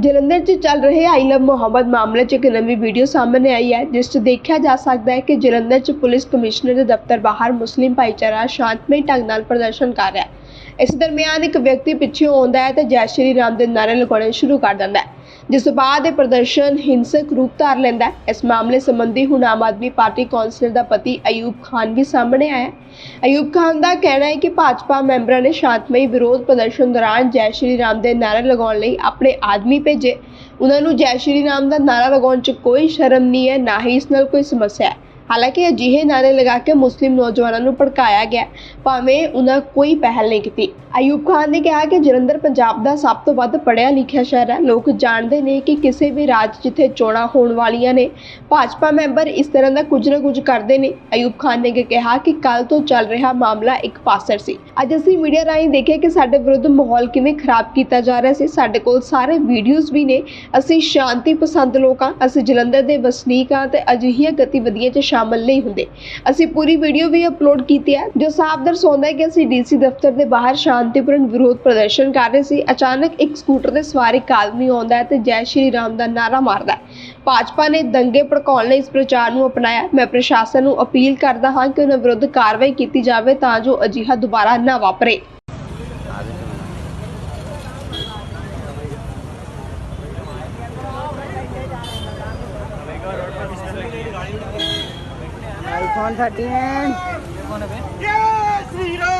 ਜਲੰਧਰ 'ਚ ਚੱਲ ਰਹੇ ਆਈ ਲਵ ਮੁਹੰਮਦ ਮਾਮਲੇ 'ਚ ਇੱਕ ਨਵੀਂ ਵੀਡੀਓ ਸਾਹਮਣੇ ਆਈ ਹੈ, ਜਿਸ 'ਚ ਦੇਖਿਆ ਜਾ ਸਕਦਾ ਹੈ ਕਿ ਜਲੰਧਰ 'ਚ ਪੁਲਿਸ ਕਮਿਸ਼ਨਰ ਦੇ ਦਫ਼ਤਰ ਬਾਹਰ ਮੁਸਲਿਮ ਭਾਈਚਾਰਾ ਸ਼ਾਂਤਮਈ ਢੰਗ ਨਾਲ ਪ੍ਰਦਰਸ਼ਨ ਕਰ ਰਿਹਾ ਹੈ। ਇਸ ਦਰਮਿਆਨ ਇੱਕ ਵਿਅਕਤੀ ਪਿੱਛੇ ਆਉਂਦਾ ਹੈ ਤੇ ਜੈ ਸ਼੍ਰੀ ਰਾਮ ਦੇ ਨਾਰੇ ਲਗਾਉਣੇ ਸ਼ੁਰੂ ਕਰ ਦਿੰਦਾ ਹੈ। ਜਿਸ ਤੋਂ ਬਾਅਦ ਇਹ ਪ੍ਰਦਰਸ਼ਨ ਹਿੰਸਕ ਰੂਪ ਧਾਰ ਲੈਂਦਾ ਹੈ। ਇਸ ਮਾਮਲੇ ਸੰਬੰਧੀ ਹੁਣ ਆਮ ਆਦਮੀ ਪਾਰਟੀ ਕੌਂਸਲਰ ਦਾ ਪਤੀ ਅਯੂਬ ਖਾਨ ਵੀ ਸਾਹਮਣੇ ਆਇਆ ਅਯੂਬ ਖਾਨ ਦਾ ਕਹਿਣਾ ਹੈ ਕਿ ਭਾਜਪਾ ਮੈਂਬਰਾਂ ਨੇ ਸ਼ਾਂਤਮਈ ਵਿਰੋਧ ਪ੍ਰਦਰਸ਼ਨ ਦੌਰਾਨ ਜੈ ਸ਼੍ਰੀ ਰਾਮ ਦੇ ਨਾਅਰੇ ਲਗਾਉਣ ਲਈ ਆਪਣੇ ਆਦਮੀ ਭੇਜੇ। ਉਹਨਾਂ ਨੂੰ ਜੈ ਸ਼੍ਰੀ ਰਾਮ ਦਾ ਨਾਅਰਾ ਲਗਾਉਣ 'ਚ ਕੋਈ ਸ਼ਰਮ ਨਹੀਂ ਹੈ, ਨਾ ਹੀ ਇਸ ਨਾਲ ਕੋਈ ਸਮੱਸਿਆ ਹੈ। ਹਾਲਾਂਕਿ ਅਜਿਹੇ ਨਾਰੇ ਲਗਾ ਕੇ ਮੁਸਲਿਮ ਨੌਜਵਾਨਾਂ ਨੂੰ ਭੜਕਾਇਆ ਗਿਆ। ਭਾਵੇਂ ਉਹਨਾਂ ਕੋਈ ਪਹਿਲ ਨਹੀਂ ਕੀਤੀ। ਅਯੂਬ ਖਾਨ ਨੇ ਕਿਹਾ ਕਿ ਜਲੰਧਰ, ਪੰਜਾਬ ਦਾ ਸਭ ਤੋਂ ਵੱਧ ਪੜ੍ਹਿਆ ਲਿਖਿਆ ਸ਼ਹਿਰ ਹੈ। ਲੋਕ ਜਾਣਦੇ ਨੇ ਕਿ ਕਿਸੇ ਵੀ ਰਾਜ ਜਿੱਥੇ ਚੋਣਾਂ ਹੋਣ ਵਾਲੀਆਂ ਨੇ, ਭਾਜਪਾ ਮੈਂਬਰ ਇਸ ਤਰ੍ਹਾਂ ਦਾ ਕੁਝ ਨਾ ਕੁਝ ਕਰਦੇ ਨੇ। ਅਯੂਬ ਖਾਨ ਨੇ ਕਿਹਾ ਕਿ ਕੱਲ ਤੋਂ ਚੱਲ ਰਿਹਾ ਮਾਮਲਾ ਇੱਕ ਪਾਸਰ ਸੀ। ਅੱਜ ਅਸੀਂ ਮੀਡੀਆ ਰਾਹੀਂ ਦੇਖਿਆ ਕਿ ਸਾਡੇ ਵਿਰੁੱਧ ਮਾਹੌਲ ਕਿਵੇਂ ਖਰਾਬ ਕੀਤਾ ਜਾ ਰਿਹਾ ਸੀ। ਸਾਡੇ ਕੋਲ ਸਾਰੇ ਵੀਡੀਓਜ਼ ਵੀ ਨੇ। ਅਸੀਂ ਸ਼ਾਂਤੀ ਪਸੰਦ ਲੋਕ ਹਾਂ। ਅਸੀਂ ਜਲੰਧਰ ਦੇ ਵਸਨੀਕ ਹਾਂ ਤੇ ਅਜਿਹੀਆਂ ਗਤੀਵਿਧੀਆਂ 'ਚ ਸ਼ਾਮਲ ਨਹੀਂ ਹੁੰਦੇ। ਅਸੀਂ ਪੂਰੀ ਵੀਡੀਓ ਵੀ ਅਪਲੋਡ ਕੀਤੀ ਹੈ, ਜੋ ਸਾਫ਼ ਦਰਸਾਉਂਦਾ ਹੈ ਕਿ ਅਸੀਂ ਡੀਸੀ ਦਫ਼ਤਰ ਦੇ ਬਾਹਰ ਸ਼ਾਂਤੀਪੂਰਨ ਵਿਰੋਧ ਪ੍ਰਦਰਸ਼ਨ ਕਰ ਰਹੇ ਸੀ। ਅਚਾਨਕ ਇੱਕ ਸਕੂਟਰ ਤੇ ਸਵਾਰ ਇੱਕ ਆਦਮੀ ਆਉਂਦਾ ਹੈ ਤੇ ਜੈ ਸ਼੍ਰੀ ਰਾਮ ਦਾ ਨਾਰਾ ਮਾਰਦਾ ਭਾਜਪਾ ਨੇ ਦੰਗੇ ਭੜਕਾਉਣ ਲਈ ਇਸ ਪ੍ਰਚਾਰ ਨੂੰ ਅਪਣਾਇਆ। ਮੈਂ ਪ੍ਰਸ਼ਾਸਨ ਨੂੰ ਅਪੀਲ ਕਰਦਾ ਹਾਂ ਕਿ ਉਹਨਾਂ ਵਿਰੁੱਧ ਕਾਰਵਾਈ ਕੀਤੀ ਜਾਵੇ ਤਾਂ ਜੋ ਅਜਿਹਾ ਦੁਬਾਰਾ ਨਾ ਵਾਪਰੇ। 130 and. Yes, Vito!